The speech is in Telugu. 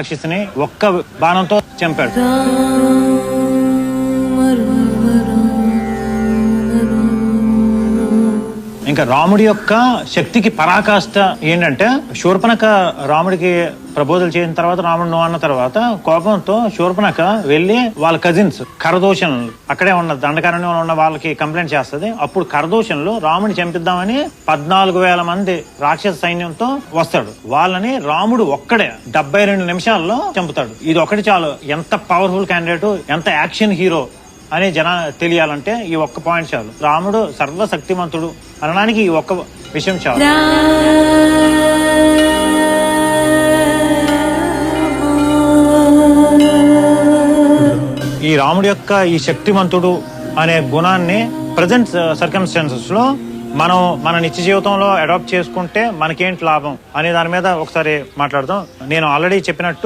రక్షిస్తుని ఒక్క బాణంతో చంపాడు. ఇంకా రాముడి యొక్క శక్తికి పరాకాష్ట ఏంటంటే శూర్పణక రాముడికి ప్రపోజల్ చేసిన తర్వాత రాముడు నువ్వు అన్న తర్వాత కోపంతో శూర్పణక వెళ్ళి వాళ్ళ కజిన్స్ కరదోషణలు అక్కడే ఉన్న దండకారణ్యంలో ఉన్న వాళ్ళకి కంప్లైంట్ చేస్తుంది. అప్పుడు కరదోషణలు రాముడిని చంపిద్దామని పద్నాలుగు వేల మంది రాక్షస సైన్యంతో వస్తాడు. వాళ్ళని రాముడు ఒక్కడే డెబ్బై రెండు నిమిషాల్లో చంపుతాడు. ఇది ఒకటి చాలు. ఎంత పవర్ఫుల్ క్యాండిడేట్ ఎంత యాక్షన్ హీరో అని జన తెలియాలంటే ఈ ఒక్క పాయింట్ చాలు. రాముడు సర్వశక్తిమంతుడు. అనడానికి ఈ ఒక్క విషయం చాలు. ఈ రాముడి యొక్క ఈ శక్తిమంతుడు అనే గుణాన్ని ప్రజెంట్ సర్కమ్స్టాన్సెస్లో మనం మన నిత్య జీవితంలో అడాప్ట్ చేసుకుంటే మనకేంటి లాభం అనే దాని మీద ఒకసారి మాట్లాడదాం. నేను ఆల్రెడీ చెప్పినట్టు